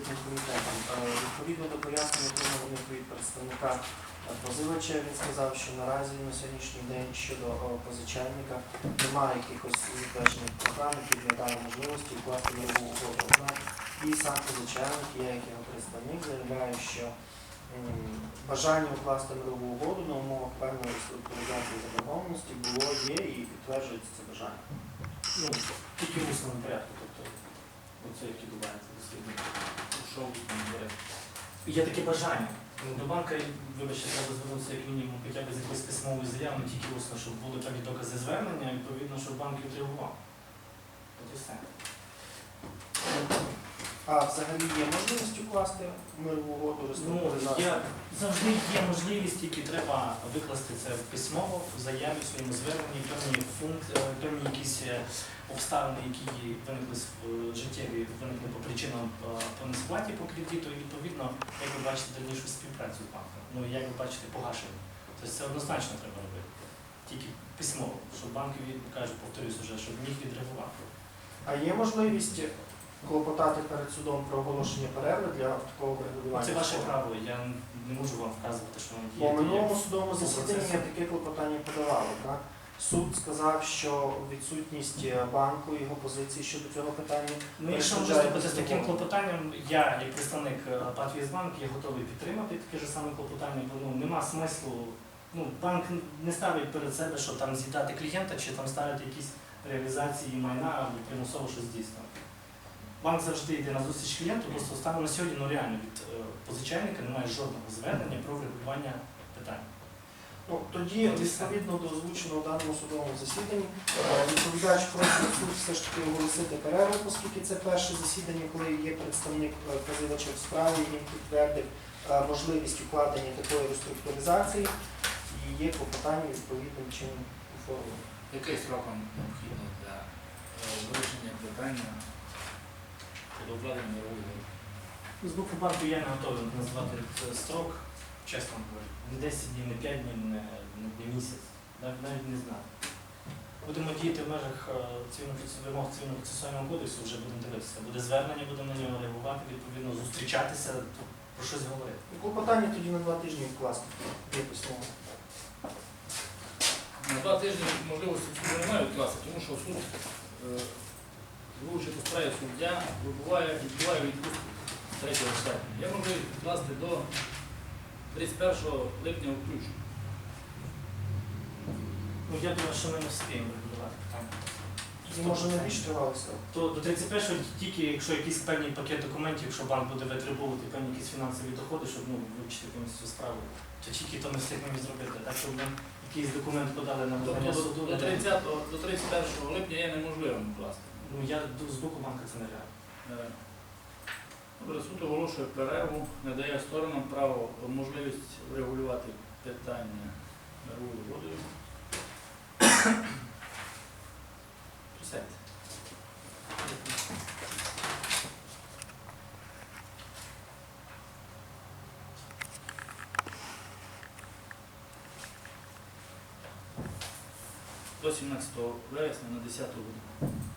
аудитним комітетом. Е, Відповідно до пояснень, отриманих від представника позивача, він сказав, що наразі на сьогоднішній день щодо е, позичальника немає якихось затверджених програм, які б надали можливості вкласти мирову угоду. І сам позичальник, я як його представник, заявляю, що бажання укласти мирову угоду на умовах певної реструктуризації заборгованості було, є і підтверджується це бажання. Ну, тільки в усному порядку, тобто оце які добавити дослідно. Що? Є таке бажання. Ну, До банка, вибачте, треба звернутися як мінімум хоча б з якоюсь письмовою заявою, не тільки усно, щоб були певні докази звернення, відповідно, щоб банк відреагував. От і все. А взагалі є можливість укласти мирову угоду Ну, я, завжди є можливість, тільки треба викласти це письмово в заяві, в своєму зверненні, певні функт, е, певні якісь е, обставини, які виникли з- е, життєві, виникли по причинам е, по несплаті по кредиту, і відповідно, як ви бачите, дальнішу співпрацю з банком. Ну, і як ви бачите, погашення. Тобто це однозначно треба робити. Тільки письмово, щоб банк від, кажу, повторюсь уже, щоб міг відреагувати. А є можливість клопотати перед судом про оголошення перерви для такого врегулювання? Це ваше спору? право, я не можу вам вказувати, що вам По минулому судовому засіданні процесу. таке клопотання подавали. Так? Суд сказав, що відсутність банку його позиції щодо цього питання Ну, якщо ви виступите з таким клопотанням, я, як представник е, ПАТ «Візбанк», я готовий підтримати таке ж саме клопотання, бо ну, нема смислу. Ну, банк не ставить перед себе, що там з'їдати клієнта чи там ставити якісь реалізації майна або примусово щось здійснювати. Банк завжди йде на зустріч клієнту, просто станом на сьогодні ну, реально від е, позичальника немає жодного звернення про врегулювання питань. Ну, тоді, відповідно до озвученого в даному судовому засіданні, е, відповідач просить суд все ж таки оголосити перерву, оскільки це перше засідання, коли є представник е, позивача в справі, він підтвердив можливість укладення такої реструктуризації і є клопотання відповідним чином оформлено. Який срок вам необхідно для вирішення питання щодо укладення мирової? З боку банку я не готовий назвати строк, чесно говорю. Не 10 днів, не 5 днів, не, не місяць. Нав- Навіть не знаю. Будемо діяти в межах е, вимог цивільного процесуального кодексу, вже будемо дивитися. Буде звернення, будемо на нього реагувати, відповідно, зустрічатися, то про щось говорити. І Клопотання тоді на два тижні вкласти. Є письмово. На два тижні можливості суду немає відкласти, тому що суд, е, вилучити справі суддя, вибуває, відбуває відпустку 3 серпня. Я можу відкласти до 31 липня включно. Ну, я думаю, що ми не встигнемо регулювати питання. І може на більш тривалий срок. То до 31-го тільки, якщо якийсь певний пакет документів, якщо банк буде витребувати певні якісь фінансові доходи, щоб ну, вивчити повністю справу, то тільки то ми встигнемо зробити. Так, щоб ми якийсь документ подали на Тобто визнання до, суду. до 30, до 31 липня є неможливим відкласти. Ну, я з боку банка це не реально. Е, Добре, суд оголошує перерву, надає сторонам право можливість врегулювати питання мировою угодою. Присядьте. до 17 вересня на 10 годину.